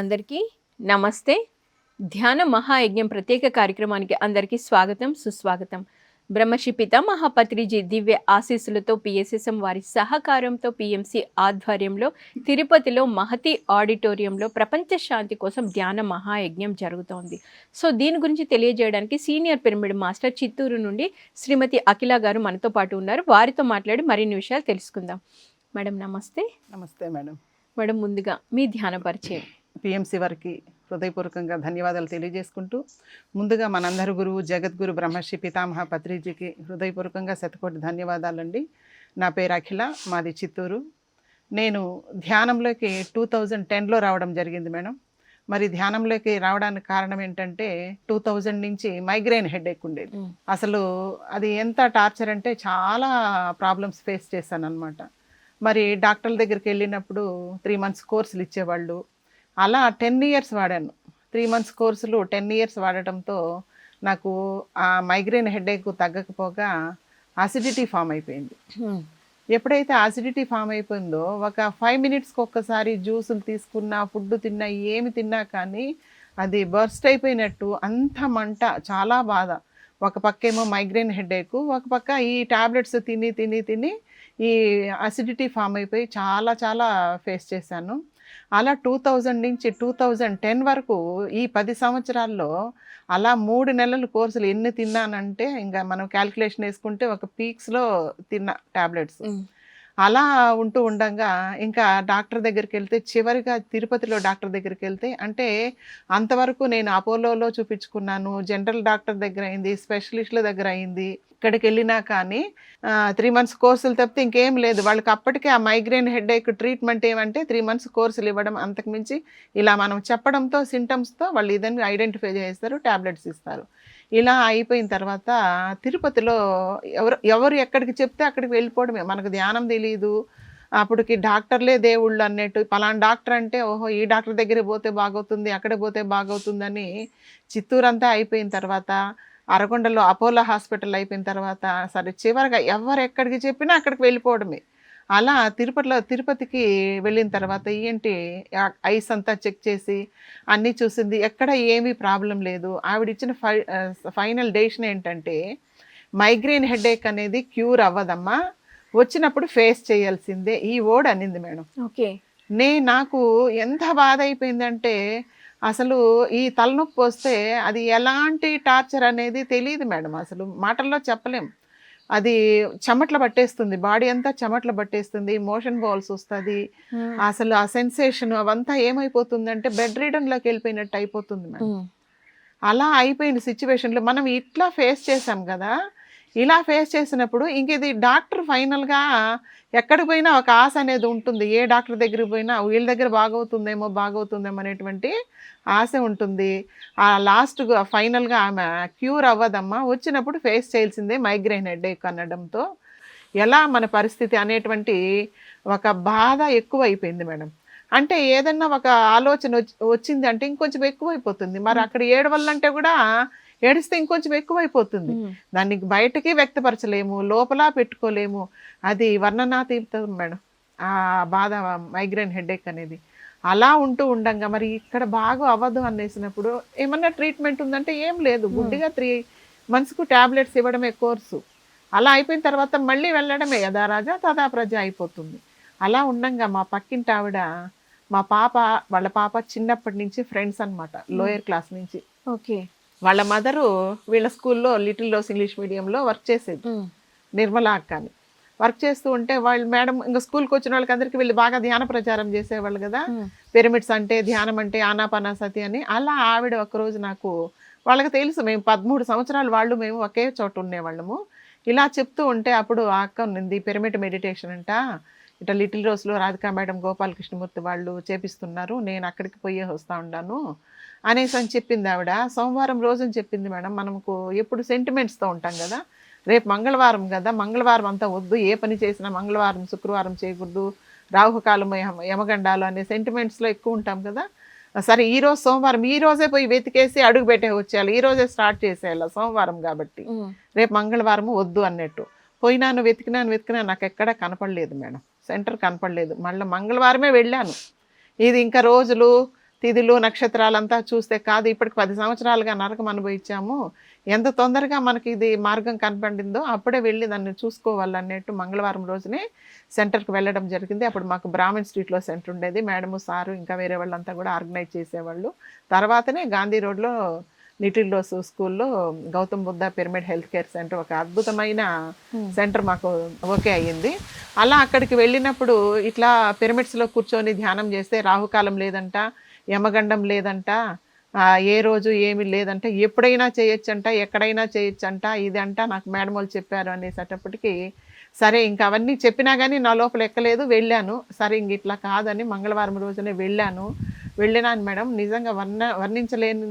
అందరికీ నమస్తే. ధ్యాన మహాయజ్ఞం ప్రత్యేక కార్యక్రమానికి అందరికీ స్వాగతం సుస్వాగతం. బ్రహ్మశ్రీ పితామహ పత్రిజీ దివ్య ఆశీస్సులతో పిఎస్ఎస్ఎం వారి సహకారంతో పిఎంసి ఆధ్వర్యంలో తిరుపతిలో మహతి ఆడిటోరియంలో ప్రపంచ శాంతి కోసం ధ్యాన మహాయజ్ఞం జరుగుతోంది. సో దీని గురించి తెలియజేయడానికి సీనియర్ పిరమిడ్ మాస్టర్ చిత్తూరు నుండి శ్రీమతి అఖిల గారు మనతో పాటు ఉన్నారు. వారితో మాట్లాడి మరిన్ని విషయాలు తెలుసుకుందాం. మేడం నమస్తే. నమస్తే మేడం. మేడం ముందుగా మీ ధ్యాన పరిచయం. పిఎంసి వారికి హృదయపూర్వకంగా ధన్యవాదాలు తెలియజేసుకుంటూ ముందుగా మనందరి గురువు జగద్గురు బ్రహ్మర్షి పితామహ పత్రిజీకి హృదయపూర్వకంగా శతకోటి ధన్యవాదాలండి. నా పేరు అఖిల మాది చిత్తూరు. నేను ధ్యానంలోకి టూ థౌజండ్ టెన్లో రావడం జరిగింది మేడం. మరి ధ్యానంలోకి రావడానికి కారణం ఏంటంటే టూ థౌజండ్ నుంచి మైగ్రేన్ హెడ్ ఉండేది. అసలు అది ఎంత టార్చర్ అంటే చాలా ప్రాబ్లమ్స్ ఫేస్ చేశాను అనమాట మరి డాక్టర్ల దగ్గరికి వెళ్ళినప్పుడు త్రీ మంత్స్ కోర్సులు ఇచ్చేవాళ్ళు. అలా టెన్ ఇయర్స్ వాడాను. త్రీ మంత్స్ కోర్సులు టెన్ ఇయర్స్ వాడటంతో నాకు ఆ మైగ్రేన్ హెడేక్ తగ్గకపోగా అసిడిటీ ఫామ్ అయిపోయింది. ఎప్పుడైతే అసిడిటీ ఫామ్ అయిపోయిందో ఒక ఫైవ్ మినిట్స్కి ఒక్కసారి జ్యూసులు తీసుకున్నా ఫుడ్ తిన్నా ఏమి తిన్నా కానీ అది బర్స్ట్ అయిపోయినట్టు అంత మంట చాలా బాధ. ఒక పక్కేమో మైగ్రేన్ హెడేక్ ఒక పక్క ఈ టాబ్లెట్స్ తిని తిని తిని ఈ అసిడిటీ ఫామ్ అయిపోయి చాలా చాలా ఫేస్ చేశాను. అలా టూ థౌజండ్ నుంచి టూ థౌజండ్ టెన్ వరకు ఈ పది సంవత్సరాల్లో అలా మూడు నెలలు కోర్సులు ఎన్ని తిన్నానంటే ఇంకా మనం క్యాల్కులేషన్ వేసుకుంటే ఒక పీక్స్లో తిన్న టాబ్లెట్స్. అలా ఉంటూ ఉండగా ఇంకా డాక్టర్ దగ్గరికి వెళ్తే చివరిగా తిరుపతిలో డాక్టర్ దగ్గరికి వెళ్తే అంటే అంతవరకు నేను అపోలోలో చూపించుకున్నాను జనరల్ డాక్టర్ దగ్గర అయింది స్పెషలిస్టుల దగ్గర అయింది ఇక్కడికి వెళ్ళినా కానీ త్రీ మంత్స్ కోర్సులు తప్పితే ఇంకేం లేదు. వాళ్ళకి అప్పటికే ఆ మైగ్రేన్ హెడేక్ ట్రీట్మెంట్ ఏమంటే త్రీ మంత్స్ కోర్సులు ఇవ్వడం అంతకుమించి ఇలా మనం చెప్పడంతో సిమ్టమ్స్తో వాళ్ళు ఇదని ఐడెంటిఫై చేస్తారు టాబ్లెట్స్ ఇస్తారు. ఇలా అయిపోయిన తర్వాత తిరుపతిలో ఎవరు ఎవరు ఎక్కడికి చెప్తే అక్కడికి వెళ్ళిపోవడమే. మనకు ధ్యానం తెలియదు అప్పటికి డాక్టర్లే దేవుళ్ళు అన్నట్టు. పలానా డాక్టర్ అంటే ఓహో ఈ డాక్టర్ దగ్గర పోతే బాగవుతుంది అక్కడ పోతే బాగవుతుందని చిత్తూరు అంతా అయిపోయిన తర్వాత అరకొండలో అపోలో హాస్పిటల్ అయిపోయిన తర్వాత సరే చివరిగా ఎవరు ఎక్కడికి చెప్పినా అక్కడికి వెళ్ళిపోవడమే. అలా తిరుపతిలో తిరుపతికి వెళ్ళిన తర్వాత ఏంటి ఐస్ అంతా చెక్ చేసి అన్నీ చూసింది. ఎక్కడ ఏమీ ప్రాబ్లం లేదు. ఆవిడ ఇచ్చిన ఫై ఫైనల్ డెసిషన్ ఏంటంటే మైగ్రేన్ హెడేక్ అనేది క్యూర్ అవ్వదమ్మా. వచ్చినప్పుడు ఫేస్ చేయాల్సిందే. ఈ వర్డ్ అనింది మేడం. ఓకే. నే నాకు ఎంత బాధ అయిపోయిందంటే అసలు ఈ తలనొప్పి వస్తే అది ఎలాంటి టార్చర్ అనేది తెలియదు మేడం. అసలు మాటల్లో చెప్పలేం. అది చెమట్లు పట్టేస్తుంది. బాడీ అంతా చెమట్లు పట్టేస్తుంది. మోషన్ బాల్స్ వస్తుంది. అసలు ఆ సెన్సేషన్ అవంతా ఏమైపోతుందంటే బెడ్ రీడన్లోకి వెళ్ళిపోయినట్టు అయిపోతుంది మేడం. అలా అయిపోయిన సిచ్యువేషన్లో మనం ఇట్లా ఫేస్ చేసాం కదా. ఇలా ఫేస్ చేసినప్పుడు ఇంక ఇది డాక్టర్ ఫైనల్గా ఎక్కడికి పోయినా ఒక ఆశ అనేది ఉంటుంది. ఏ డాక్టర్ దగ్గరికి పోయినా వీళ్ళ దగ్గర బాగవుతుందేమో బాగవుతుందేమో అనేటువంటి ఆశ ఉంటుంది. ఆ లాస్ట్ ఫైనల్గా ఆమె క్యూర్ అవ్వదమ్మా. వచ్చినప్పుడు ఫేస్ చేయాల్సిందే మైగ్రేన్ హెడేక్ అనడంతో. ఎలా మన పరిస్థితి అనేటువంటి ఒక బాధ ఎక్కువ అయిపోయింది మేడం. అంటే ఏదన్నా ఒక ఆలోచన వచ్చి- వచ్చింది అంటే ఇంకొంచెం ఎక్కువైపోతుంది. మరి అక్కడ ఏడవల్లంటే కూడా ఏడిస్తే ఇంకొంచెం ఎక్కువైపోతుంది. దాన్ని బయటకి వ్యక్తపరచలేము లోపల పెట్టుకోలేము. అది వర్ణనాతీతం మేడం. ఆ బాధ మైగ్రేన్ హెడేక్ అనేది. అలా ఉంటూ ఉండంగా మరి ఇక్కడ బాగా అవ్వదు అనేసినప్పుడు ఏమన్నా ట్రీట్మెంట్ ఉందంటే ఏం లేదు. గుడ్డిగా త్రీ మంత్స్కు ట్యాబ్లెట్స్ ఇవ్వడమే కోర్సు. అలా అయిపోయిన తర్వాత మళ్ళీ వెళ్ళడమే. యథా రాజా తదా ప్రజ అయిపోతుంది. అలా ఉండంగా మా పక్కింటి ఆవిడ మా పాప వాళ్ళ పాప చిన్నప్పటి నుంచి ఫ్రెండ్స్ అన్నమాట. లోయర్ క్లాస్ నుంచి. ఓకే. వాళ్ళ మదరు వీళ్ళ స్కూల్లో లిటిల్ రోస్ ఇంగ్లీష్ మీడియంలో వర్క్ చేసేది. నిర్మలా అక్క అని వర్క్ చేస్తూ ఉంటే వాళ్ళు మేడం ఇంకా స్కూల్కి వచ్చిన వాళ్ళకి అందరికీ వీళ్ళు బాగా ధ్యాన ప్రచారం చేసేవాళ్ళు కదా. పిరమిడ్స్ అంటే ధ్యానం అంటే ఆనాపానాసతి అని. అలా ఆవిడ ఒకరోజు నాకు వాళ్ళకి తెలుసు మేము పదమూడు సంవత్సరాలు వాళ్ళు మేము ఒకే చోట ఉండేవాళ్ళము. ఇలా చెప్తూ ఉంటే అప్పుడు ఆ అక్క ఉంది పిరమిడ్ మెడిటేషన్ అంట. ఇట్లా లిటిల్ రోస్లో రాధికా మేడం గోపాలకృష్ణమూర్తి వాళ్ళు చేపిస్తున్నారు. నేను అక్కడికి పోయి వస్తూ ఉన్నాను అనేసి అని చెప్పింది ఆవిడ. సోమవారం రోజుని చెప్పింది మేడం. మనకు ఎప్పుడు సెంటిమెంట్స్తో ఉంటాం కదా. రేపు మంగళవారం కదా. మంగళవారం అంతా వద్దు. ఏ పని చేసినా మంగళవారం శుక్రవారం చేయకూడదు. రాహుకాలం యమ- యమగండాలు అనే సెంటిమెంట్స్లో ఎక్కువ ఉంటాం కదా. సరే ఈ రోజు సోమవారం ఈ రోజే పోయి వెతికేసి అడుగు పెట్టే వచ్చేయాలి. ఈ రోజే స్టార్ట్ చేసేయాలి సోమవారం కాబట్టి. రేపు మంగళవారం వద్దు అన్నట్టు. పోయినాను వెతికినాను వెతికినా నాకు ఎక్కడా కనపడలేదు మేడం. సెంటర్ కనపడలేదు. మళ్ళీ మంగళవారమే వెళ్ళాను. ఇది ఇంకా రోజులు తిథులు నక్షత్రాలంతా చూస్తే కాదు ఇప్పటికి పది సంవత్సరాలుగా నరకం అనుభవించాము. ఎంత తొందరగా మనకి ఇది మార్గం కనపడిందో అప్పుడే వెళ్ళి దాన్ని చూసుకోవాలన్నట్టు మంగళవారం రోజునే సెంటర్కి వెళ్ళడం జరిగింది. అప్పుడు మాకు బ్రాహ్మణ్ స్ట్రీట్లో సెంటర్ ఉండేది. మేడము సారు ఇంకా వేరే వాళ్ళంతా కూడా ఆర్గనైజ్ చేసేవాళ్ళు. తర్వాతనే గాంధీ రోడ్లో లిటిల్ రోస్ స్కూల్లో Gautam Buddha pyramid health care centre ఒక అద్భుతమైన సెంటర్ మాకు ఓకే అయ్యింది. అలా అక్కడికి వెళ్ళినప్పుడు ఇట్లా పిరమిడ్స్లో కూర్చొని ధ్యానం చేస్తే రాహుకాలం లేదంట యమగండం లేదంట ఏ రోజు ఏమి లేదంట ఎప్పుడైనా చేయొచ్చంట ఎక్కడైనా చేయొచ్చంట ఇదంట నాకు మేడం వాళ్ళు చెప్పారు అనేసటప్పటికి సరే ఇంకా అవన్నీ చెప్పినా కానీ నా లోపల ఎక్కలేదు వెళ్ళాను. సరే ఇంక ఇట్లా కాదని మంగళవారం రోజునే వెళ్ళాను. వెళ్ళినాను మేడం. నిజంగా వర్ణ వర్ణించలేని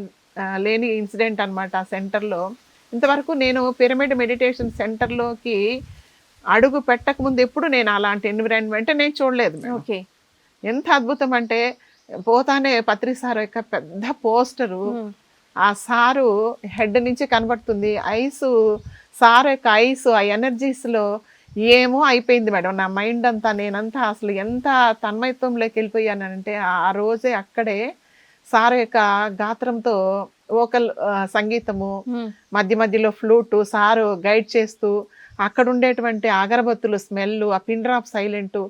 లేని ఇన్సిడెంట్ అనమాట ఆ సెంటర్లో. ఇంతవరకు నేను పిరమిడ్ మెడిటేషన్ సెంటర్లోకి అడుగు పెట్టక ముందు ఎప్పుడు నేను అలాంటి ఎన్విరాన్మెంట్ నేను చూడలేదు. ఓకే. ఎంత అద్భుతం అంటే పోతానే పత్రి సార్ యొక్క పెద్ద పోస్టరు. ఆ సారు హెడ్ నుంచి కనబడుతుంది. ఐస్ సార్ యొక్క ఐస్ ఆ ఎనర్జీస్లో ఏమో అయిపోయింది మేడం. నా మైండ్ అంతా నేనంతా అసలు ఎంత తన్మయత్వంలోకి వెళ్ళిపోయానంటే ఆ రోజే అక్కడే సార్ యొక్క గాత్రంతో ఓకల్ సంగీతము మధ్య మధ్యలో ఫ్లూటు సారు గైడ్ చేస్తూ అక్కడ ఉండేటువంటి అగరబత్తులు స్మెల్ ఆ పిన్ డ్రాప్ సైలెంట్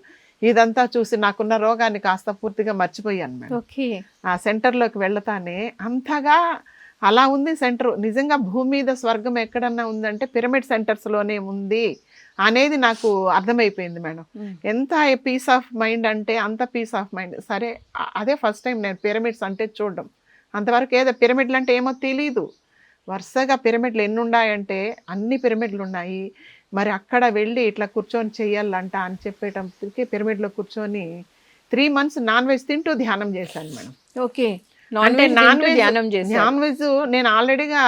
ఇదంతా చూసి నాకున్న రోగాన్ని కాస్త పూర్తిగా మర్చిపోయాను మేడం. ఓకే. ఆ సెంటర్లోకి వెళ్తానే అంతగా అలా ఉంది సెంటర్. నిజంగా భూమి మీద స్వర్గం ఎక్కడన్నా ఉందంటే పిరమిడ్ సెంటర్స్లోనే ఉంది. అనేది నాకు అర్థమైపోయింది మేడం. ఎంత పీస్ ఆఫ్ మైండ్ అంటే అంత పీస్ ఆఫ్ మైండ్ సరే అదే ఫస్ట్ టైం నేను పిరమిడ్స్ అంటే చూడడం. అంతవరకు ఏదో పిరమిడ్లు అంటే ఏమో తెలీదు. వరుసగా పిరమిడ్లు ఎన్ని ఉన్నాయంటే అన్ని పిరమిడ్లు ఉన్నాయి. మరి అక్కడ వెళ్ళి ఇట్లా కూర్చొని చెయ్యాలంట అని చెప్పేటప్పటికి పిరమిడ్లో కూర్చొని త్రీ మంత్స్ నాన్ వెజ్ తింటూ ధ్యానం చేశాను మేడం. ఓకే. నాన్ అంటే వెజ్ నాన్ వెజ్ ధ్యానం నాన్ వెజ్ నేను ఆల్రెడీగా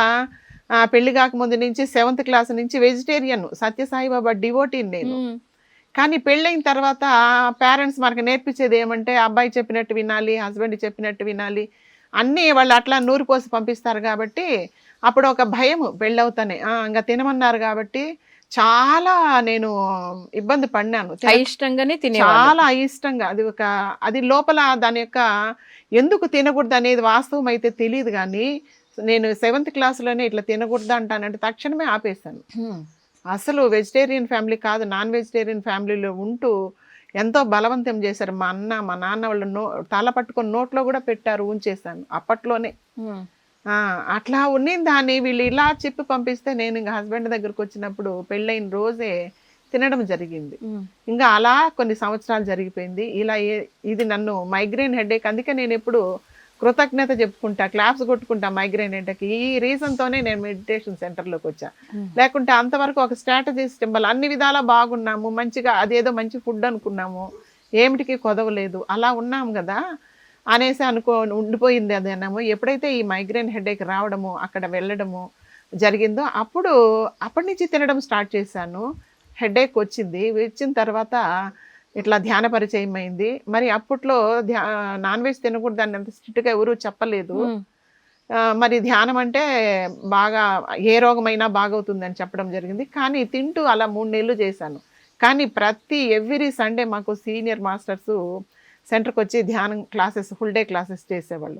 పెళ్ళి కాకముందు నుంచి సెవెంత్ క్లాస్ నుంచి వెజిటేరియన్ సత్యసాయిబాబా డివోటీని నేను. కానీ పెళ్ళైన తర్వాత పేరెంట్స్ మనకు నేర్పించేది ఏమంటే అబ్బాయి చెప్పినట్టు వినాలి హస్బెండ్ చెప్పినట్టు వినాలి అన్నీ వాళ్ళు అట్లా నూరు పోసి పంపిస్తారు కాబట్టి అప్పుడు ఒక భయం పెళ్ళవుతానే. ఆ, ఇంకా తినమన్నారు కాబట్టి చాలా నేను ఇబ్బంది పడినాను. తిన- అయిష్టంగానే తినేవాళ్ళు. చాలా అయిష్టంగా. అది ఒక అది లోపల దాని యొక్క ఎందుకు తినకూడదు అనేది వాస్తవం అయితే తెలియదు కానీ నేను సెవెంత్ క్లాస్లోనే ఇట్లా తినకూడదు అంటానంటే తక్షణమే ఆపేశాను. అసలు వెజిటేరియన్ ఫ్యామిలీ కాదు నాన్ వెజిటేరియన్ ఫ్యామిలీలో ఉంటూ ఎంతో బలవంతం చేశారు మా అన్న మా నాన్న వాళ్ళు నో తల పట్టుకొని నోట్లో కూడా పెట్టారు ఉంచేశాను అప్పట్లోనే అట్లా ఉన్ని దాన్ని వీళ్ళు ఇలా చెప్పి పంపిస్తే నేను ఇంకా హస్బెండ్ దగ్గరకు వచ్చినప్పుడు పెళ్ళైన రోజే తినడం జరిగింది. ఇంకా అలా కొన్ని సంవత్సరాలు జరిగిపోయింది ఇలా ఇది నన్ను మైగ్రేన్ హెడేక్ అందుకే నేను ఎప్పుడు కృతజ్ఞత చెప్పుకుంటా క్లాప్స్ కొట్టుకుంటా మైగ్రేన్ హెడేక్ ఈ రీజన్తోనే నేను మెడిటేషన్ సెంటర్లోకి వచ్చా. లేకుంటే అంతవరకు ఒక స్ట్రాటజీ సింబల్ అన్ని విధాలా బాగున్నాము మంచిగా అదేదో మంచి ఫుడ్ అనుకున్నాము ఏమిటికి కొదవలేదు అలా ఉన్నాం కదా అనేసి అనుకో ఉండిపోయింది అదేనాము ఎప్పుడైతే ఈ మైగ్రేన్ హెడేక్ రావడము అక్కడ వెళ్ళడము జరిగిందో అప్పుడు అప్పటి నుంచి తినడం స్టార్ట్ చేశాను. హెడేక్ వచ్చింది వచ్చిన తర్వాత ఇట్లా ధ్యాన పరిచయం అయింది. మరి అప్పట్లో ధ్యా నాన్ వెజ్ తినకూడదు అని అంత స్ట్రిక్ట్గా ఎవరూ చెప్పలేదు. మరి ధ్యానం అంటే బాగా ఏ రోగమైనా బాగవుతుందని చెప్పడం జరిగింది. కానీ తింటూ అలా మూడు నెలలు చేశాను. కానీ ప్రతి ఎవ్రీ సండే మాకు సీనియర్ మాస్టర్స్ సెంటర్కి వచ్చి ధ్యానం క్లాసెస్ ఫుల్ డే క్లాసెస్ చేసేవాళ్ళు.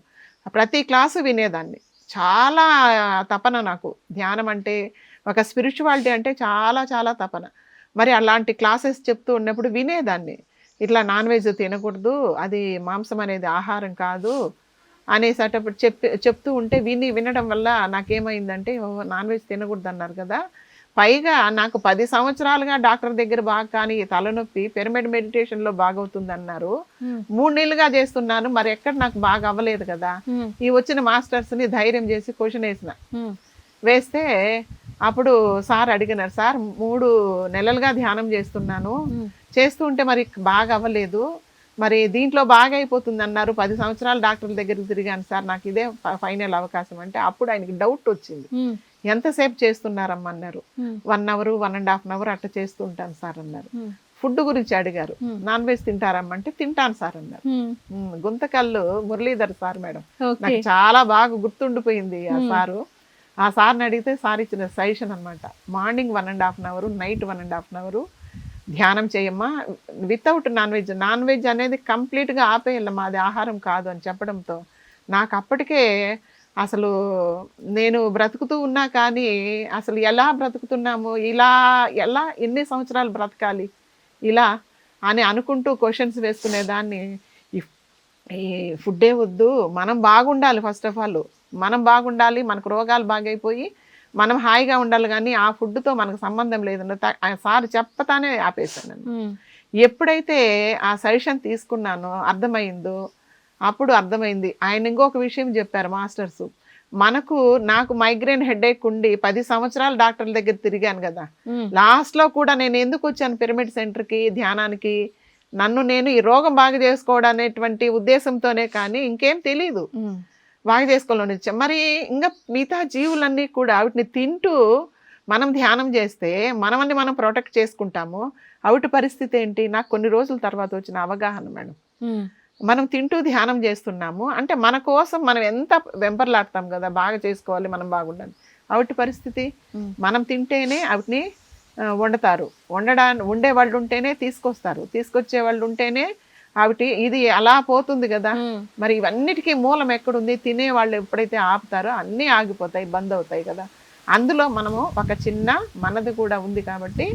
ప్రతి క్లాసు వినేదాన్ని. చాలా తపన నాకు. ధ్యానం అంటే ఒక స్పిరిచువాలిటీ అంటే చాలా చాలా తపన. మరి అలాంటి క్లాసెస్ చెప్తూ ఉన్నప్పుడు వినేదాన్ని ఇట్లా నాన్ వెజ్ తినకూడదు అది మాంసం అనేది ఆహారం కాదు అనేసటప్పుడు చెప్పి చెప్తూ ఉంటే విని వినడం వల్ల నాకేమైందంటే నాన్ వెజ్ తినకూడదు అన్నారు కదా పైగా నాకు పది సంవత్సరాలుగా డాక్టర్ దగ్గర బాగా కానీ తలనొప్పి పిరమిడ్ మెడిటేషన్లో బాగవుతుంది అన్నారు. మూడు నెలలుగా చేస్తున్నాను మరి ఎక్కడ నాకు బాగా అవ్వలేదు కదా. ఈ వచ్చిన మాస్టర్స్ని ధైర్యం చేసి క్వశ్చన్ వేసిన. వేస్తే అప్పుడు సార్ అడిగినారు సార్ మూడు నెలలుగా ధ్యానం చేస్తున్నాను. మ్మ్. చేస్తూ ఉంటే మరి బాగా అవ్వలేదు. మరి దీంట్లో బాగా అయిపోతుంది అన్నారు. పది సంవత్సరాలు డాక్టర్ల దగ్గరికి తిరిగాను సార్. నాకు ఇదే ఫైనల్ అవకాశం. అంటే అప్పుడు ఆయనకి డౌట్ వచ్చింది. ఎంతసేపు చేస్తున్నారమ్మా? అన్నారు. One hour one and half hour అట్లా చేస్తూ ఉంటాను సార్ అన్నారు. ఫుడ్ గురించి అడిగారు. నాన్ వెజ్ తింటారమ్మా అంటే తింటాను సార్ అన్నారు. Guntakal Muralidhar sir madam. నాకు చాలా బాగా గుర్తుండిపోయింది ఆ. సారు. ఆ సార్ని అడిగితే సార్ ఇచ్చిన సజెషన్ అనమాట morning one and half an hour night one and half an hour. ధ్యానం చేయమ్మా. Without non veg non veg అనేది కంప్లీట్గా ఆపేయాలమ్మా అది ఆహారం కాదు అని చెప్పడంతో. నాకు అప్పటికే అసలు నేను బ్రతుకుతూ ఉన్నా కానీ అసలు ఎలా బ్రతుకుతున్నాము ఇలా ఎలా ఎన్ని సంవత్సరాలు బ్రతకాలి ఇలా అని అనుకుంటూ క్వశ్చన్స్ వేసుకునేదాన్ని. ఈ ఫుడ్డే వద్దు మనం బాగుండాలి ఫస్ట్ ఆఫ్ ఆల్ మనం బాగుండాలి మనకు రోగాలు బాగైపోయి మనం హాయిగా ఉండాలి కానీ ఆ ఫుడ్తో మనకు సంబంధం లేదన్న సార్ చెప్పతానే ఆపేశాను ఎప్పుడైతే ఆ సజెషన్ తీసుకున్నానో అర్థమైందో అప్పుడు అర్థమైంది. ఆయన ఇంకొక విషయం చెప్పారు మాస్టర్స్. మనకు నాకు మైగ్రేన్ హెడేక్ ఉండి పది సంవత్సరాలు డాక్టర్ల దగ్గర తిరిగాను కదా. లాస్ట్లో కూడా నేను ఎందుకు వచ్చాను పిరమిడ్ సెంటర్కి ధ్యానానికి? నన్ను నేను ఈ రోగం బాగా చేసుకోవడం అనేటువంటి ఉద్దేశంతోనే కానీ ఇంకేం తెలియదు బాగా చేసుకోవాలని వచ్చాం మరి ఇంకా మిగతా జీవులన్నీ కూడా వాటిని తింటూ మనం ధ్యానం చేస్తే మనల్ని మనం ప్రొటెక్ట్ చేసుకుంటాము అవుటి పరిస్థితి ఏంటి? నాకు కొన్ని రోజుల తర్వాత వచ్చిన అవగాహన మేడం. మనం తింటూ ధ్యానం చేస్తున్నాము అంటే మన కోసం మనం ఎంత వెంపర్లాడతాం కదా బాగా చేసుకోవాలి మనం బాగుండాలి. అవుటి పరిస్థితి. మనం తింటేనే వాటిని ఆ, వండుతారు. వండడా వండే వాళ్ళు ఉంటేనే తీసుకొస్తారు. తీసుకొచ్చే వాళ్ళు ఉంటేనే ఆవిటి ఇది అలా పోతుంది కదా. మరి ఇవన్నిటికీ మూలం ఎక్కడుంది? తినే వాళ్ళు ఎప్పుడైతే ఆపుతారో అన్నీ ఆగిపోతాయి బంద్ అవుతాయి కదా. అందులో మనము ఒక చిన్న మనది కూడా ఉంది కాబట్టి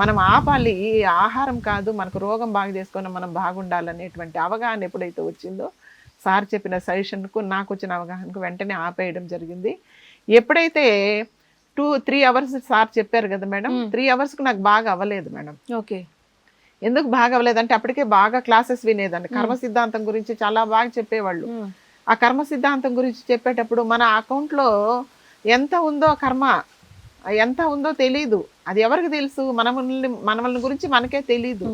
మనం ఆపాలి. ఈ ఆహారం కాదు మనకు రోగం బాగా చేసుకొని మనం బాగుండాలనేటువంటి అవగాహన ఎప్పుడైతే వచ్చిందో సార్ చెప్పిన సజెషన్కు నాకు వచ్చిన అవగాహనకు వెంటనే ఆపేయడం జరిగింది. ఎప్పుడైతే టూ త్రీ అవర్స్ సార్ చెప్పారు కదా మేడం. త్రీ అవర్స్కి నాకు బాగా అవ్వలేదు మేడం. ఓకే. ఎందుకు బాగా అవ్వలేదంటే అప్పటికే బాగా క్లాసెస్ వినేదాన్ని. కర్మ సిద్ధాంతం గురించి చాలా బాగా చెప్పేవాళ్ళు. ఆ కర్మ సిద్ధాంతం గురించి చెప్పేటప్పుడు మన అకౌంట్లో ఎంత ఉందో కర్మ ఎంత ఉందో తెలీదు. అది ఎవరికి తెలుసు? మనల్ని మనల్ని గురించి మనకే తెలీదు.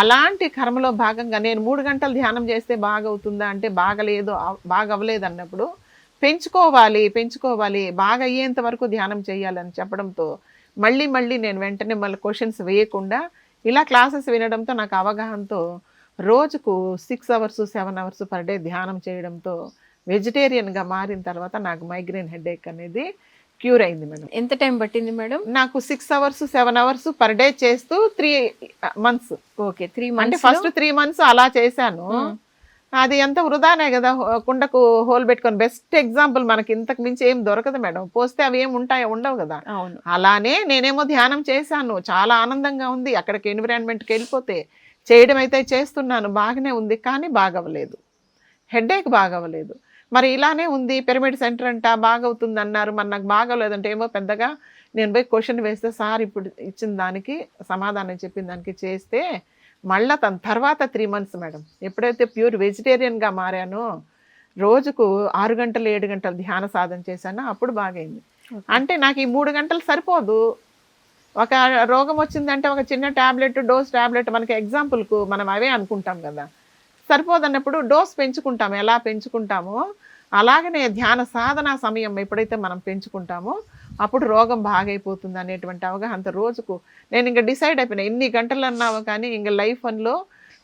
అలాంటి కర్మలో భాగంగా నేను మూడు గంటలు ధ్యానం చేస్తే బాగా అవుతుందా అంటే బాగలేదు బాగా అవ్వలేదు అన్నప్పుడు పెంచుకోవాలి పెంచుకోవాలి. బాగా అయ్యేంత వరకు ధ్యానం చేయాలని చెప్పడంతో మళ్ళీ మళ్ళీ నేను వెంటనే మళ్ళీ క్వశ్చన్స్ వేయకుండా ఇలా క్లాసెస్ వినడంతో నాకు అవగాహనతో రోజుకు six hours seven hours per day ధ్యానం చేయడంతో వెజిటేరియన్గా మారిన తర్వాత నాకు మైగ్రేన్ హెడేక్ అనేది క్యూర్ అయింది మేడం. ఎంత టైం పట్టింది మేడం? నాకు six hours seven hours per day చేస్తూ త్రీ మంత్స్ ఓకే త్రీ అంటే మంత్స్ ఫస్ట్ త్రీ మంత్స్ అలా చేశాను. అది ఎంత వృధానే కదా కుండకు హోల్ పెట్టుకొని. బెస్ట్ ఎగ్జాంపుల్ మనకి ఇంతకు మించి ఏం దొరకదు మేడం. పోస్తే అవి ఏం ఉంటాయో ఉండవు కదా. అలానే నేనేమో ధ్యానం చేశాను. చాలా ఆనందంగా ఉంది. అక్కడికి ఎన్విరాన్మెంట్కి వెళ్ళిపోతే చేయడం అయితే చేస్తున్నాను. బాగానే ఉంది కానీ బాగవ్వలేదు. హెడేక్ బాగవ్వలేదు. మరి ఇలానే ఉంది. పిరమిడ్ సెంటర్ అంట బాగవుతుంది అన్నారు మరి నాకు బాగోలేదంటే ఏమో పెద్దగా నేను పోయి క్వశ్చన్ వేస్తే సార్ ఇప్పుడు ఇచ్చిన దానికి సమాధానం చెప్పిన దానికి చేస్తే మళ్ళా తన తర్వాత త్రీ మంత్స్ మేడం ఎప్పుడైతే ప్యూర్ వెజిటేరియన్గా మారానో రోజుకు ఆరు గంటలు ఏడు గంటలు ధ్యాన సాధన చేశానో అప్పుడు బాగైంది. అంటే నాకు ఈ మూడు గంటలు సరిపోదు. ఒక రోగం వచ్చిందంటే ఒక చిన్న ట్యాబ్లెట్ డోస్ ట్యాబ్లెట్ మనకి ఎగ్జాంపుల్కు మనం అవే అనుకుంటాం కదా. సరిపోదన్నప్పుడు డోస్ పెంచుకుంటాం ఎలా పెంచుకుంటామో అలాగనే ధ్యాన సాధన సమయం ఎప్పుడైతే మనం పెంచుకుంటామో అప్పుడు రోగం బాగైపోతుంది అనేటువంటి అవగాహన రోజుకు నేను ఇంకా డిసైడ్ అయిపోయినా ఎన్ని గంటలు అన్నావు కానీ ఇంకా లైఫ్ అన్లో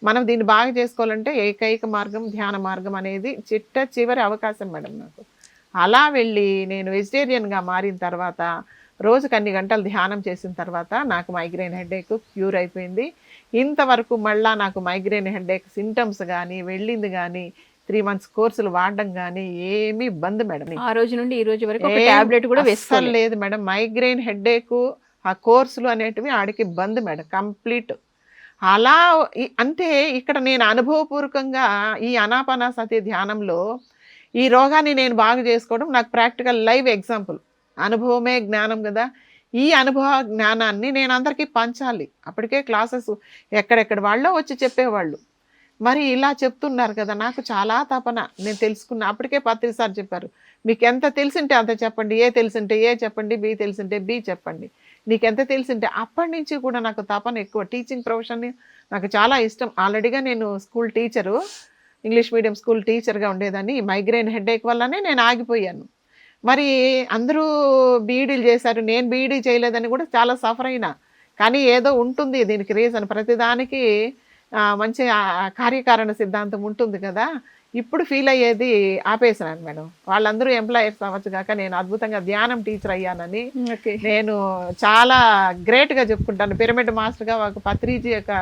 మనం దీన్ని బాగా చేసుకోవాలంటే ఏకైక మార్గం ధ్యాన మార్గం అనేది చిట్ట చివరి అవకాశం మేడం నాకు. అలా వెళ్ళి నేను వెజిటేరియన్గా మారిన తర్వాత రోజుకు అన్ని గంటలు ధ్యానం చేసిన తర్వాత నాకు మైగ్రేన్ హెడేక్ క్యూర్ అయిపోయింది. ఇంతవరకు మళ్ళా నాకు మైగ్రేన్ హెడేక్ సింటమ్స్ కానీ వెళ్ళింది కానీ త్రీ మంత్స్ కోర్సులు వాడడం కానీ ఏమీ బంద్ మేడం. ఆ రోజు నుండి ఈ రోజు వరకు టాబ్లెట్ కూడా వేసుకోలేదు. లేదు మేడం. మైగ్రేన్ హెడేక్ ఆ కోర్సులు అనేటివి ఆడికి బంద్ మేడం. కంప్లీట్. అలా అంటే ఇక్కడ నేను అనుభవపూర్వకంగా ఈ అనాపనాసతి ధ్యానంలో ఈ రోగాన్ని నేను బాగు చేసుకోవడం నాకు ప్రాక్టికల్ లైవ్ ఎగ్జాంపుల్. అనుభవమే జ్ఞానం కదా. ఈ అనుభవ జ్ఞానాన్ని నేను అందరికీ పంచాలి. అప్పటికే క్లాసెస్ ఎక్కడెక్కడ వాళ్ళో వచ్చి చెప్పేవాళ్ళు. మరి ఇలా చెప్తున్నారు కదా నాకు చాలా తపన. నేను తెలుసుకున్న. అప్పటికే పత్రి సార్ చెప్పారు మీకు ఎంత తెలిసింటే అంత చెప్పండి. ఏ తెలిసింటే ఏ చెప్పండి బి తెలిసింటే బి చెప్పండి. నీకు ఎంత తెలిసింటే అప్పటి నుంచి కూడా నాకు తపన ఎక్కువ. టీచింగ్ ప్రొఫెషన్ నాకు చాలా ఇష్టం. ఆల్రెడీగా నేను school teacher English medium school టీచర్గా ఉండేదాన్ని. మైగ్రేన్ హెడేక్ వల్లనే నేను ఆగిపోయాను. మరి అందరూ బీఈడీలు చేశారు. నేను బీఈడీ చేయలేదని కూడా చాలా సఫర్ అయినా. కానీ ఏదో ఉంటుంది దీనికి రీజన్. ప్రతిదానికి మంచి కార్యకారణ సిద్ధాంతం ఉంటుంది కదా. ఇప్పుడు ఫీల్ అయ్యేది ఆపేసినాను మేడం. వాళ్ళందరూ ఎంప్లాయర్స్ అవ్వచ్చు కాక నేను అద్భుతంగా ధ్యానం టీచర్ అయ్యానని నేను చాలా గ్రేట్గా చెప్పుకుంటాను. పిరమిడ్ మాస్టర్గా ఒక పత్రిజీ యొక్క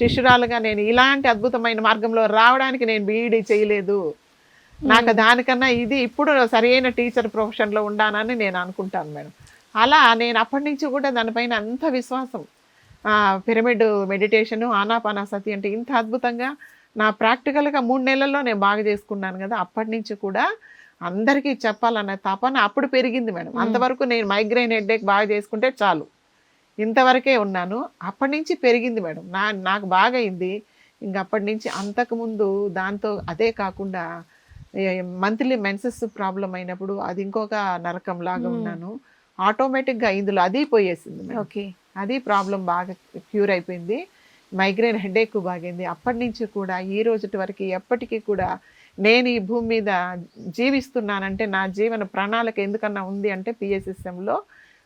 శిష్యురాలుగా నేను ఇలాంటి అద్భుతమైన మార్గంలో రావడానికి నేను బీఈడీ చేయలేదు. నాకు దానికన్నా ఇది ఇప్పుడు సరైన టీచర్ ప్రొఫెషన్లో ఉండానని నేను అనుకుంటాను మేడం. అలా నేను అప్పటి నుంచి కూడా దానిపైన అంత విశ్వాసం పిరమిడ్ మెడిటేషన్ ఆనాపానాసతి అంటే ఇంత అద్భుతంగా నా ప్రాక్టికల్గా మూడు నెలల్లో నేను బాగా చేసుకున్నాను కదా అప్పటి నుంచి కూడా అందరికీ చెప్పాలన్న తపన అప్పుడు పెరిగింది మేడం. అంతవరకు నేను మైగ్రైన్ హెడ్ఏక్ బాగా చేసుకుంటే చాలు. ఇంతవరకే ఉన్నాను. అప్పటి నుంచి పెరిగింది మేడం. నా నాకు బాగా అయింది ఇంక అప్పటి నుంచి అంతకుముందు దాంతో అదే కాకుండా మంత్లీ మెన్సెస్ ప్రాబ్లం అయినప్పుడు అది ఇంకొక నరకం లాగా ఉన్నాను. ఆటోమేటిక్గా ఇందులో అది పోయేసింది మేడం. ఓకే. అది ప్రాబ్లం బాగా క్యూర్ అయిపోయింది. మైగ్రేన్ హెడేక్ బాగింది. అప్పటి నుంచి కూడా ఈ రోజుటి వరకు ఎప్పటికీ కూడా నేను ఈ భూమి మీద జీవిస్తున్నానంటే నా జీవన ప్రణాళిక ఎందుకన్నా ఉంది అంటే పిఎస్ఎస్ఎంలో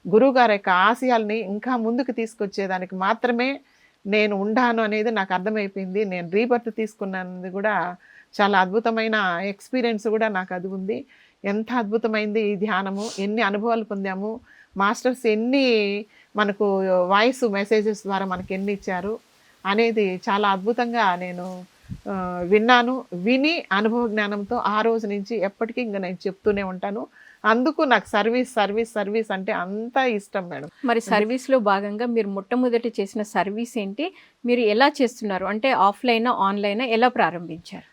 గురువుగారి యొక్క ఆశయాల్ని ఇంకా ముందుకు తీసుకొచ్చేదానికి మాత్రమే నేను ఉండాను అనేది నాకు అర్థమైపోయింది. నేను రీబర్త్ తీసుకున్నది కూడా చాలా అద్భుతమైన ఎక్స్పీరియన్స్ కూడా నాకు అది ఉంది. ఎంత అద్భుతమైంది ఈ ధ్యానము ఎన్ని అనుభవాలు పొందాము మాస్టర్స్ ఎన్ని మనకు వాయిస్ మెసేజెస్ ద్వారా మనకి ఎన్ని ఇచ్చారు అనేది చాలా అద్భుతంగా నేను విన్నాను. విని అనుభవ జ్ఞానంతో ఆ రోజు నుంచి ఎప్పటికీ ఇంకా నేను చెప్తూనే ఉంటాను. అందుకు నాకు సర్వీస్ సర్వీస్ సర్వీస్ అంటే అంత ఇష్టం మేడం. మరి సర్వీస్లో భాగంగా మీరు మొట్టమొదటి చేసిన సర్వీస్ ఏంటి? మీరు ఎలా చేస్తున్నారు? అంటే ఆఫ్లైన్ ఆన్లైన్ ఎలా ప్రారంభించారు?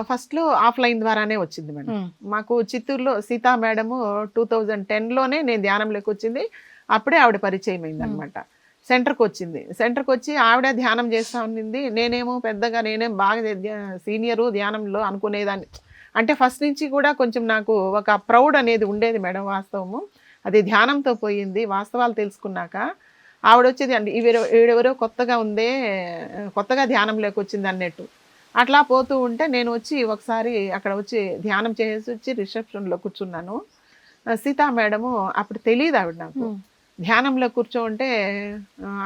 ఫస్ట్లో ఆఫ్లైన్ ద్వారానే వచ్చింది మేడం. మాకు చిత్తూరులో సీతా మేడము టూ థౌజండ్ టెన్లోనే నేను ధ్యానంలోకి వచ్చింది. అప్పుడే ఆవిడ పరిచయం అయింది అనమాట సెంటర్కి వచ్చింది సెంటర్కి వచ్చి ఆవిడ ధ్యానం చేస్తా ఉన్నింది నేనేమో పెద్దగా నేనేం బాగా సీనియరు ధ్యానంలో అనుకునేదాన్ని. అంటే ఫస్ట్ నుంచి కూడా కొంచెం నాకు ఒక ప్రౌడ్ అనేది ఉండేది మేడం వాస్తవము. అది ధ్యానంతో పోయింది. వాస్తవాలు తెలుసుకున్నాక ఆవిడ వచ్చేది అండి ఇవి ఈడెవరో కొత్తగా ఉందే కొత్తగా ధ్యానంలోకి వచ్చింది అన్నట్టు. అట్లా పోతూ ఉంటే నేను వచ్చి ఒకసారి అక్కడ వచ్చి ధ్యానం చేసి వచ్చి రిసెప్షన్లో కూర్చున్నాను. సీతా మేడము అప్పుడు తెలియదు ఆవిడ నాకు. ధ్యానంలో కూర్చోంటే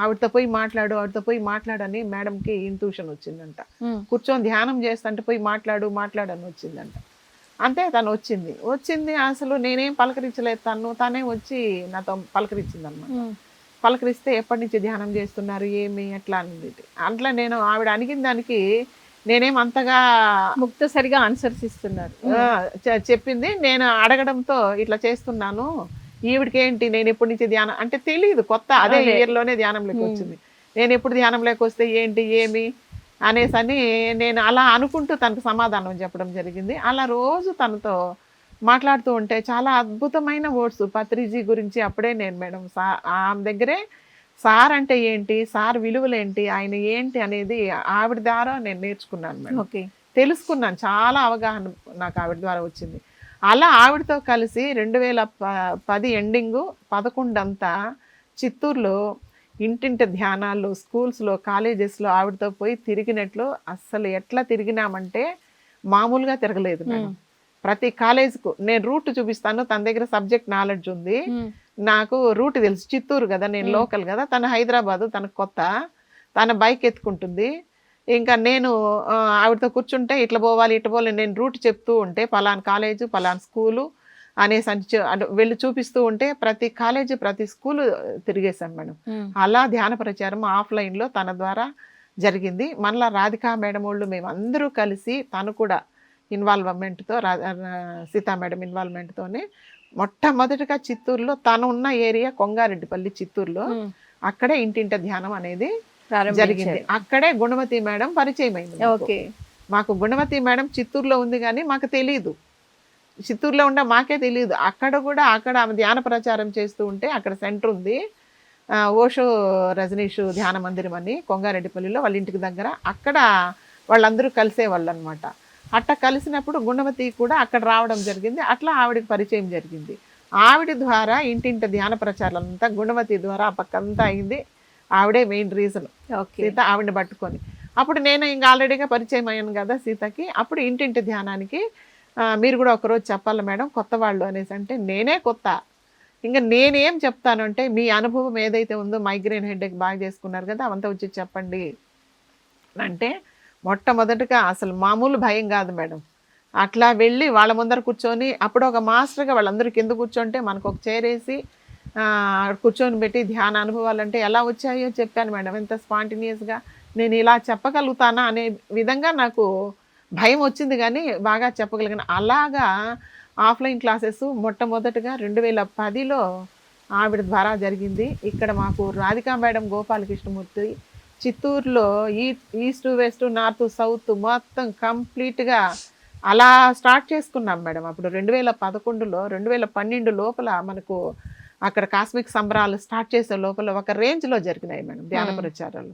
ఆవిడతో పోయి మాట్లాడు ఆవిడతో పోయి మాట్లాడని మేడంకి ఇంట్యూషన్ వచ్చిందంట. కూర్చొని ధ్యానం చేస్తుంటే పోయి మాట్లాడు మాట్లాడని వచ్చిందంట. అంతే తను వచ్చింది. వచ్చింది అసలు నేనేం పలకరించలేదు తను. తనే వచ్చి నాతో పలకరించింది అనమాట పలకరిస్తే ఎప్పటి నుంచి ధ్యానం చేస్తున్నారు ఏమి ఎట్లా అనేది అట్లా నేను ఆవిడ అడిగిన దానికి నేనేం అంతగా ముక్తసరిగా ఆన్సర్స్ ఇస్తున్నారు. చెప్పింది. నేను అడగడంతో ఇట్లా చేస్తున్నాను. ఈవిడికి ఏంటి నేను ఎప్పటి నుంచి ధ్యానం? అంటే తెలియదు కొత్త అదే అదే. ఇయర్లోనే ధ్యానంలోకి వచ్చింది. నేను ఎప్పుడు ధ్యానంలోకి వస్తే ఏంటి ఏమి అనేసి అని నేను అలా అనుకుంటూ తనకు సమాధానం చెప్పడం జరిగింది. అలా రోజు తనతో మాట్లాడుతూ ఉంటే చాలా అద్భుతమైన వర్డ్స్. పత్రిజీ గురించి అప్పుడే నేను మేడం సా ఆమె దగ్గరే సార్ అంటే ఏంటి సార్ విలువలేంటి ఆయన ఏంటి అనేది ఆవిడ ద్వారా నేను నేర్చుకున్నాను మేడం. ఓకే. తెలుసుకున్నాను. చాలా అవగాహన నాకు ఆవిడ ద్వారా వచ్చింది. అలా ఆవిడతో కలిసి రెండు వేల ప పది ఎండింగు పదకొండు అంతా చిత్తూరులో ఇంటింటి ధ్యానాలు స్కూల్స్లో కాలేజెస్లో ఆవిడతో పోయి తిరిగినట్లు అస్సలు ఎట్లా తిరిగినామంటే మామూలుగా తిరగలేదు మేడం. ప్రతి కాలేజ్కు నేను రూట్ చూపిస్తాను తన దగ్గర సబ్జెక్ట్ నాలెడ్జ్ ఉంది. నాకు రూట్ తెలుసు చిత్తూరు కదా నేను లోకల్ కదా తన హైదరాబాదు తనకు కొత్త తన బైక్ ఎత్తుకుంటుంది. ఇంకా నేను ఆవిడతో కూర్చుంటే ఇట్లా పోవాలి ఇట్లా పోవాలి నేను రూట్ చెప్తూ ఉంటే పలానా కాలేజు పలానా స్కూలు అనేసి అని వెళ్ళి చూపిస్తూ ఉంటే ప్రతి కాలేజీ ప్రతి స్కూలు తిరిగేశాను మేడం. అలా ధ్యాన ప్రచారం ఆఫ్లైన్లో తన ద్వారా జరిగింది. మళ్ళా రాధికా మేడం వాళ్ళు మేము అందరూ కలిసి తను కూడా ఇన్వాల్వ్మెంట్తో రా- సీతా మేడం ఇన్వాల్వ్మెంట్తోనే మొట్టమొదటిగా చిత్తూరులో తను ఉన్న ఏరియా కొంగారెడ్డిపల్లి చిత్తూరులో అక్కడే ఇంటింట ధ్యానం అనేది జరిగింది. అక్కడే గుణవతి మేడం పరిచయం అయింది. ఓకే. మాకు గుణవతి మేడం చిత్తూరులో ఉంది కానీ మాకు తెలియదు చిత్తూరులో ఉండే మాకే తెలియదు అక్కడ కూడా అక్కడ ఆమె ధ్యాన ప్రచారం చేస్తూ ఉంటే అక్కడ సెంటర్ ఉంది. ఓషో రజనీష్ ధ్యాన మందిరం అని కొంగారెడ్డిపల్లిలో వాళ్ళ ఇంటికి దగ్గర. అక్కడ వాళ్ళందరూ కలిసేవాళ్ళు అనమాట అట్లా కలిసినప్పుడు గుణవతి కూడా అక్కడ రావడం జరిగింది. అట్లా ఆవిడకి పరిచయం జరిగింది. ఆవిడ ద్వారా ఇంటింట ధ్యాన ప్రచారం అంతా గుణవతి ద్వారా ఆ పక్కంతా అయింది. ఆవిడే మెయిన్ రీజన్ సీత ఆవిడని పట్టుకొని. అప్పుడు నేను ఇంకా ఆల్రెడీగా పరిచయం అయ్యాను కదా సీతకి. అప్పుడు ఇంటింటి ధ్యానానికి మీరు కూడా ఒకరోజు చెప్పాలి మేడం కొత్త వాళ్ళు అనేసి అంటే నేనే కొత్త. ఇంకా నేనేం చెప్తాను అంటే మీ అనుభవం ఏదైతే ఉందో మైగ్రేన్ హెడ్ఏక్ బాగా చేసుకున్నారు కదా అవంతా వచ్చి చెప్పండి. అంటే మొట్టమొదటిగా అసలు మామూలు భయం కాదు మేడం. అట్లా వెళ్ళి వాళ్ళ ముందర కూర్చొని అప్పుడు ఒక మాస్టర్గా వాళ్ళందరూ కింద కూర్చోంటే మనకు ఒక చైర్ వేసి ఆ, కూర్చొని పెట్టి ధ్యాన అనుభవాలు అంటే ఎలా వచ్చాయో చెప్పాను మేడం. ఎంత స్పాంటినియస్గా నేను ఇలా చెప్పగలుగుతానా అనే విధంగా నాకు భయం వచ్చింది కానీ బాగా చెప్పగలిగాను. అలాగా ఆఫ్లైన్ క్లాసెస్ మొట్టమొదటగా రెండు వేల పదిలో ఆవిడ ద్వారా జరిగింది. ఇక్కడ మాకు రాధికా మేడం గోపాలకృష్ణమూర్తి చిత్తూరులో ఈ ఈస్ట్ వెస్ట్ నార్త్ సౌత్ మొత్తం కంప్లీట్గా అలా స్టార్ట్ చేసుకున్నాం మేడం. అప్పుడు రెండు వేల పదకొండులో రెండు వేల పన్నెండు లోపల మనకు అక్కడ కాస్మిక్ సంబరాలు స్టార్ట్ చేసే లోపల ఒక రేంజ్లో జరిగినాయి మేడం ధ్యాన. ప్రచారాలు.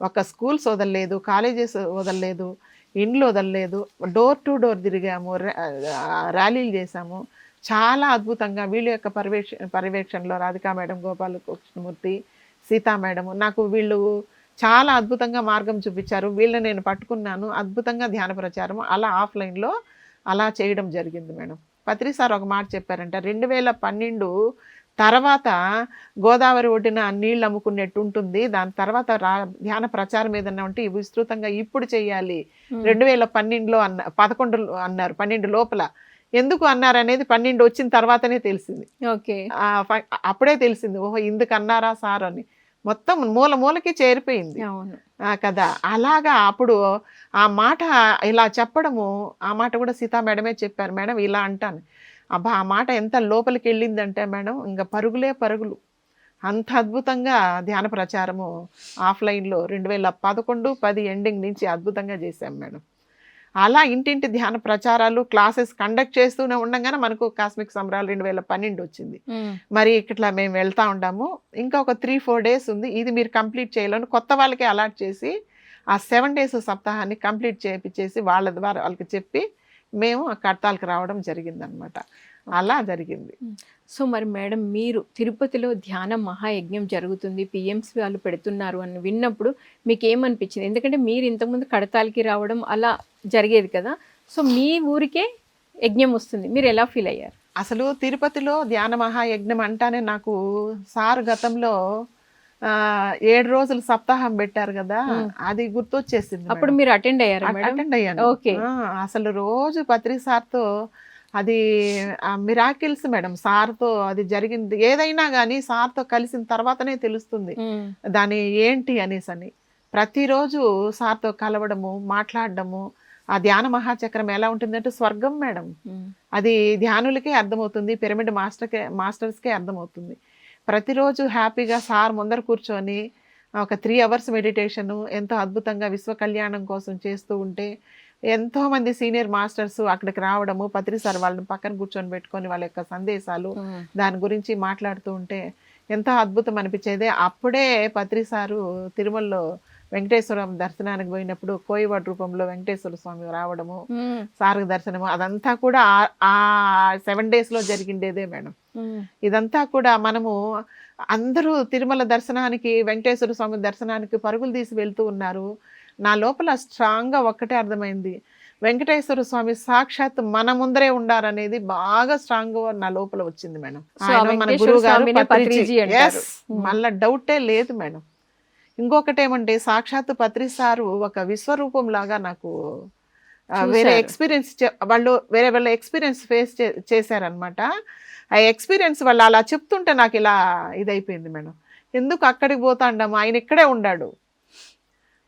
ఒక స్కూల్స్ వదలలేదు కాలేజెస్ వదలలేదు ఇండ్లు వదలలేదు డోర్ టు డోర్ తిరిగాము ర్యాలీలు చేశాము. చాలా అద్భుతంగా వీళ్ళ యొక్క పర్యవేక్ష పర్యవేక్షణలో రాధికా మేడం గోపాల కృష్ణమూర్తి సీతా మేడం నాకు వీళ్ళు చాలా అద్భుతంగా మార్గం చూపించారు. వీళ్ళని నేను పట్టుకున్నాను. అద్భుతంగా ధ్యాన ప్రచారం అలా ఆఫ్లైన్లో అలా చేయడం జరిగింది మేడం. పత్రి సార్ ఒక మాట చెప్పారంట రెండు వేల పన్నెండు తర్వాత గోదావరి ఒడ్డున నీళ్ళు అమ్ముకునేట్టు ఉంటుంది. దాని తర్వాత రా ధ్యాన ప్రచారం ఏదన్నా ఉంటే విస్తృతంగా ఇప్పుడు చేయాలి రెండు వేల పన్నెండులో అన్న పదకొండు అన్నారు పన్నెండు లోపల. ఎందుకు అన్నారు అనేది పన్నెండు వచ్చిన తర్వాతనే తెలిసింది. ఓకే. అప్పుడే తెలిసింది. ఓహో ఇందుకు అన్నారా సార్ అని. మొత్తం మూల మూలకి చేరిపోయింది. అవును. ఆ, కదా. అలాగా అప్పుడు ఆ మాట ఇలా చెప్పడము ఆ మాట కూడా సీతా మేడమే చెప్పారు. మేడం ఇలా అంటాను. అబ్బా ఆ మాట ఎంత లోపలికి వెళ్ళిందంటే మేడం ఇంకా పరుగులే పరుగులు. అంత అద్భుతంగా ధ్యాన ప్రచారము ఆఫ్లైన్లో రెండు వేల పదకొండు పది ఎండింగ్ నుంచి అద్భుతంగా చేశాం మేడం. అలా ఇంటింటి ధ్యాన ప్రచారాలు క్లాసెస్ కండక్ట్ చేస్తూనే ఉండగానే మనకు కాస్మిక్ సంబరాలు రెండు వేల పన్నెండు వచ్చింది. మరి ఇట్లా మేము వెళ్తా ఉంటాము ఇంకా ఒక త్రీ ఫోర్ డేస్ ఉంది. ఇది మీరు కంప్లీట్ చేయాలని కొత్త వాళ్ళకి అలాట్ చేసి ఆ సెవెన్ డేస్ సప్తాహాన్ని కంప్లీట్ చేయించేసి వాళ్ళ ద్వారా వాళ్ళకి చెప్పి మేము ఆ కడతాలకు రావడం జరిగిందనమాట. అలా జరిగింది. సో మరి మేడం మీరు తిరుపతిలో ధ్యాన మహాయజ్ఞం జరుగుతుంది పిఎంసి వాళ్ళు పెడుతున్నారు అని విన్నప్పుడు మీకు ఏమనిపించింది ఎందుకంటే మీరు ఇంతకుముందు కడతాలకి రావడం అలా జరిగేది కదా. సో మీ ఊరికే యజ్ఞం వస్తుంది. మీరు ఎలా ఫీల్ అయ్యారు? అసలు తిరుపతిలో ధ్యాన మహాయజ్ఞం అంటానే నాకు సార్ గతంలో ఏడు రోజులు సప్తాహం పెట్టారు కదా. అది గుర్తొచ్చేసింది అప్పుడు మీరు అటెండ్ అయ్యారా అటెండ్ అయ్యాను. ఆ, అసలు రోజు పత్రి సార్తో అది మిరాకిల్స్ మేడం. సార్తో అది జరిగింది. ఏదైనా కానీ సార్తో కలిసిన తర్వాతనే తెలుస్తుంది. దాని ఏంటి అనేసి అని. ప్రతిరోజు సార్తో కలవడము మాట్లాడడము ఆ ధ్యాన మహాచక్రం ఎలా ఉంటుందంటే స్వర్గం మేడం. అది ధ్యానులకే అర్థమవుతుంది పిరమిడ్ మాస్టర్కే మాస్టర్స్కే అర్థమవుతుంది. ప్రతిరోజు హ్యాపీగా సార్ ముందర కూర్చొని ఒక త్రీ అవర్స్ మెడిటేషను ఎంతో అద్భుతంగా విశ్వ కళ్యాణం కోసం చేస్తూ ఉంటే ఎంతో మంది సీనియర్ మాస్టర్స్ అక్కడికి రావడము పత్రి సార్ వాళ్ళని పక్కన కూర్చొని పెట్టుకొని వాళ్ళ యొక్క సందేశాలు. దాని గురించి మాట్లాడుతూ ఉంటే ఎంతో అద్భుతం అనిపించేది అప్పుడే పత్రి సారు తిరుమలలో వెంకటేశ్వరం దర్శనానికి పోయినప్పుడు కోయివాడ్ రూపంలో వెంకటేశ్వర స్వామి రావడము ఉమ్. సార్ దర్శనము అదంతా కూడా ఆ- సెవెన్ డేస్లో జరిగిండేదే మేడం. ఇదంతా కూడా మనము అందరూ తిరుమల దర్శనానికి వెంకటేశ్వర స్వామి దర్శనానికి పరుగులు తీసి వెళ్తూ ఉన్నారు నా లోపల స్ట్రాంగ్గా ఒక్కటే అర్థమైంది వెంకటేశ్వర స్వామి సాక్షాత్ మన ముందరే ఉండారనేది బాగా స్ట్రాంగ్గా నా లోపల వచ్చింది మేడం మన గురువు గారు. మళ్ళా డౌటే లేదు మేడం ఇంకొకటి ఏమంటే సాక్షాత్ పత్రి సారు ఒక విశ్వరూపం లాగా నాకు వేరే. ఎక్స్పీరియన్స్ వాళ్ళు వేరే వాళ్ళ ఎక్స్పీరియన్స్ ఫేస్ చేశారనమాట ఆ ఎక్స్పీరియన్స్ వాళ్ళు అలా చెప్తుంటే నాకు ఇలా ఇదైపోయింది మేడం. ఎందుకు అక్కడికి పోతాండము ఆయన ఇక్కడే ఉండాడు.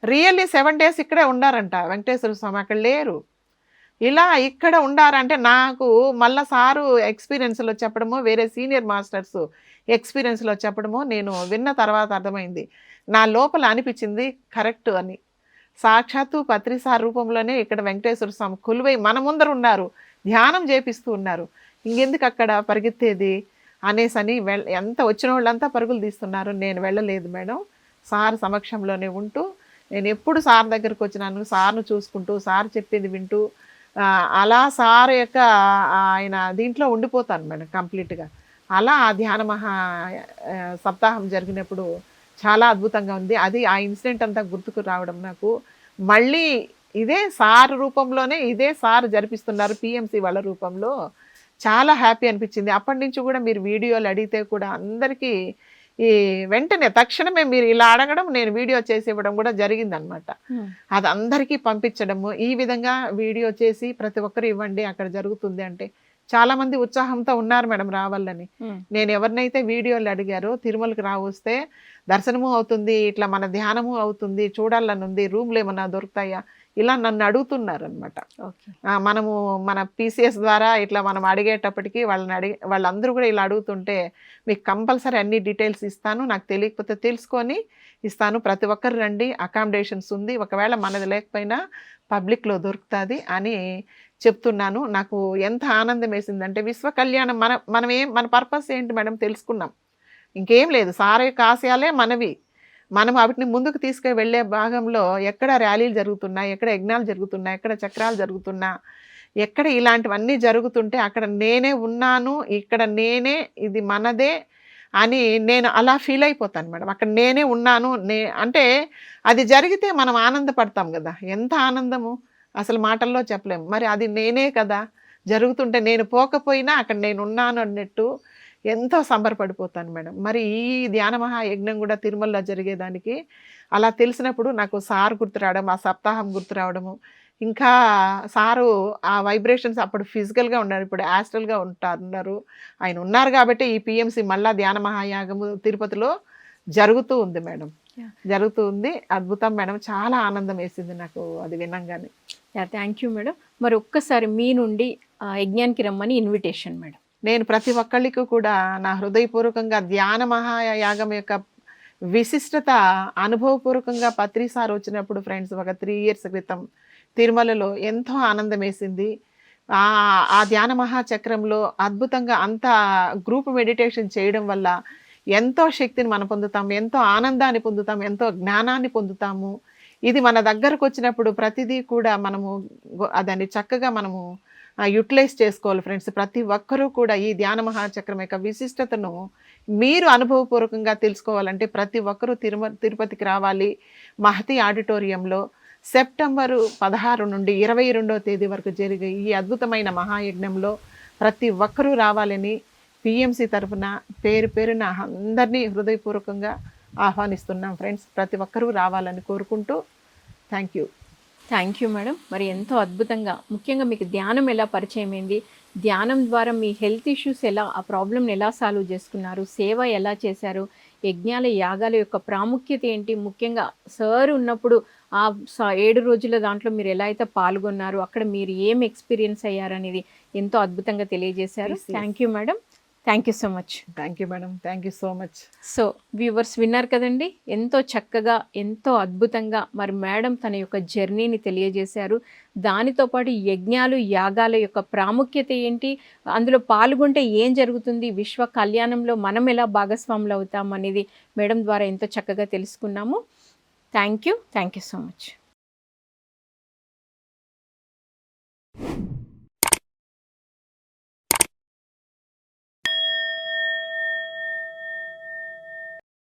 రియల్లీ సెవెన్ డేస్ ఇక్కడే ఉండారంట వెంకటేశ్వర స్వామి అక్కడ లేరు. ఇలా ఇక్కడ ఉండారంటే నాకు మళ్ళా సారు ఎక్స్పీరియన్స్లో చెప్పడము వేరే సీనియర్ మాస్టర్స్ ఎక్స్పీరియన్స్లో చెప్పడము నేను విన్న తర్వాత అర్థమైంది. నా లోపల అనిపించింది కరెక్ట్ అని. సాక్షాత్తు పత్రిసార్ రూపంలోనే ఇక్కడ వెంకటేశ్వర స్వామి కొలువై మన ముందర ఉన్నారు ధ్యానం చేపిస్తూ ఉన్నారు. ఇంకెందుకు అక్కడ పరిగెత్తేది అనేసి అని వెళ్ ఎంత వచ్చిన వాళ్ళంతా పరుగులు తీస్తున్నారు. నేను వెళ్ళలేదు మేడం. సార్ సమక్షంలోనే ఉంటూ నేను ఎప్పుడు సార్ దగ్గరకు వచ్చినాను సార్ను చూసుకుంటూ సార్ చెప్పేది వింటూ అలా సార్ యొక్క ఆయన దీంట్లో ఉండిపోతాను మేడం కంప్లీట్గా. అలా ఆ ధ్యాన మహా సప్తాహం జరిగినప్పుడు చాలా అద్భుతంగా ఉంది. అది ఆ ఇన్సిడెంట్ అంతా గుర్తుకు రావడం నాకు. మళ్ళీ ఇదే సార్ రూపంలోనే ఇదే సార్ జరిపిస్తున్నారు పిఎంసి వాళ్ళ రూపంలో. చాలా హ్యాపీ అనిపించింది. అప్పటి నుంచి కూడా మీరు వీడియోలు అడిగితే కూడా అందరికీ ఈ వెంటనే తక్షణమే మీరు ఇలా అడగడం నేను వీడియో చేసి ఇవ్వడం కూడా జరిగిందనమాట. అది అందరికీ పంపించడము. ఈ విధంగా వీడియో చేసి ప్రతి ఒక్కరు ఇవ్వండి అక్కడ జరుగుతుంది అంటే చాలా మంది ఉత్సాహంతో ఉన్నారు మేడం రావాలని. నేను ఎవరినైతే వీడియోలు అడిగారో తిరుమలకి రావస్తే దర్శనము అవుతుంది ఇట్లా మన ధ్యానము అవుతుంది చూడాలని ఉంది రూమ్లు ఏమన్నా దొరుకుతాయా? ఇలా నన్ను అడుగుతున్నారు అనమాట ఓకే మనము మన పీసీఎస్ ద్వారా ఇట్లా మనం అడిగేటప్పటికి వాళ్ళని అడిగి వాళ్ళందరూ కూడా ఇలా అడుగుతుంటే మీకు కంపల్సరీ అన్ని డీటెయిల్స్ ఇస్తాను నాకు తెలియకపోతే తెలుసుకొని ఇస్తాను ప్రతి ఒక్కరు రండి అకామిడేషన్స్ ఉంది ఒకవేళ మనది లేకపోయినా పబ్లిక్లో దొరుకుతుంది అని చెప్తున్నాను. నాకు ఎంత ఆనందం వేసిందంటే విశ్వ కళ్యాణం మన మనం ఏం మన పర్పస్ ఏంటి మేడం తెలుసుకున్నాం. ఇంకేం లేదు. సారే కాశయాలే మనవి. మనం వాటిని ముందుకు తీసుకు వెళ్ళే భాగంలో ఎక్కడ ర్యాలీలు జరుగుతున్నాయి ఎక్కడ యజ్ఞాలు జరుగుతున్నాయి ఎక్కడ చక్రాలు జరుగుతున్నా ఎక్కడ ఇలాంటివన్నీ జరుగుతుంటే అక్కడ నేనే ఉన్నాను ఇక్కడ నేనే ఇది మనదే అని నేను అలా ఫీల్ అయిపోతాను మేడం. అక్కడ నేనే ఉన్నాను నే అంటే అది జరిగితే మనం ఆనందపడతాం కదా. ఎంత ఆనందము? అసలు మాటల్లో చెప్పలేము మరి అది నేనే కదా. జరుగుతుంటే నేను పోకపోయినా అక్కడ నేను ఉన్నాను అన్నట్టు ఎంతో సంబరపడిపోతాను మేడం. మరి ఈ ధ్యాన మహాయజ్ఞం కూడా తిరుమలలో జరిగేదానికి అలా తెలిసినప్పుడు నాకు సార్ గుర్తు రావడం ఆ సప్తాహం గుర్తు రావడము ఇంకా సారు ఆ వైబ్రేషన్స్ అప్పుడు ఫిజికల్గా ఉన్నారు ఇప్పుడు యాస్ట్రల్గా ఉంటారు ఆయన ఉన్నారు కాబట్టి ఈ పిఎంసి మళ్ళా ధ్యాన మహాయాగము తిరుపతిలో జరుగుతూ ఉంది మేడం. జరుగుతూ ఉంది. అద్భుతం మేడం. చాలా ఆనందం వేసింది నాకు అది వినంగానే థ్యాంక్ యూ మేడం. మరి ఒక్కసారి మీ నుండి ఆ, యజ్ఞానికి రమ్మని ఇన్విటేషన్ మేడం. నేను ప్రతి ఒక్కళ్ళకి కూడా నా హృదయపూర్వకంగా ధ్యాన మహాయాగం యొక్క విశిష్టత అనుభవపూర్వకంగా పత్రిసారి వచ్చినప్పుడు ఫ్రెండ్స్ ఒక త్రీ ఇయర్స్ క్రితం తిరుమలలో ఎంతో ఆనందం వేసింది. ఆ ధ్యాన మహాచక్రంలో అద్భుతంగా అంత గ్రూప్ మెడిటేషన్ చేయడం వల్ల ఎంతో శక్తిని మనం పొందుతాం ఎంతో ఆనందాన్ని పొందుతాం ఎంతో జ్ఞానాన్ని పొందుతాము. ఇది మన దగ్గరకు వచ్చినప్పుడు ప్రతిదీ కూడా మనము దాన్ని చక్కగా మనము యూటిలైజ్ చేసుకోవాలి ఫ్రెండ్స్. ప్రతి ఒక్కరూ కూడా ఈ ధ్యాన మహాచక్రం యొక్క విశిష్టతను మీరు అనుభవపూర్వకంగా తెలుసుకోవాలంటే ప్రతి ఒక్కరూ తిరుమ తిరుపతికి రావాలి. మహతి ఆడిటోరియంలో సెప్టెంబరు పదహారు నుండి ఇరవై రెండవ తేదీ వరకు జరిగే ఈ అద్భుతమైన మహాయజ్ఞంలో ప్రతి ఒక్కరూ రావాలని పిఎంసి తరఫున పేరు పేరున అందరినీ హృదయపూర్వకంగా ఆహ్వానిస్తున్నాం ఫ్రెండ్స్. ప్రతి ఒక్కరూ రావాలని కోరుకుంటూ thank you thank you madam మరి ఎంతో అద్భుతంగా ముఖ్యంగా మీకు ధ్యానం ఎలా పరిచయం అయింది? ధ్యానం ద్వారా మీ హెల్త్ ఇష్యూస్ ఎలా ఆ ప్రాబ్లమ్ని ఎలా సాల్వ్ చేసుకున్నారు? సేవ ఎలా చేశారు? యజ్ఞాల యాగాల యొక్క ప్రాముఖ్యత ఏంటి? ముఖ్యంగా సార్ ఉన్నప్పుడు ఆ స- ఏడు రోజుల దాంట్లో మీరు ఎలా అయితే పాల్గొన్నారు? అక్కడ మీరు ఏం ఎక్స్పీరియన్స్ అయ్యారనేది ఎంతో అద్భుతంగా తెలియజేశారు. Thank you madam thank you so much thank you madam thank you so much so viewers విన్నారు కదండి? ఎంతో చక్కగా ఎంతో అద్భుతంగా మరి మేడం తన యొక్క జర్నీని తెలియజేశారు. దానితో పాటు యజ్ఞాలు యాగాల యొక్క ప్రాముఖ్యత ఏంటి? అందులో పాల్గొంటే ఏం జరుగుతుంది? విశ్వ కళ్యాణంలో మనం ఎలా భాగస్వాములు అవుతాం అనేది మేడం ద్వారా ఎంతో చక్కగా తెలుసుకున్నాము. Thank you thank you so much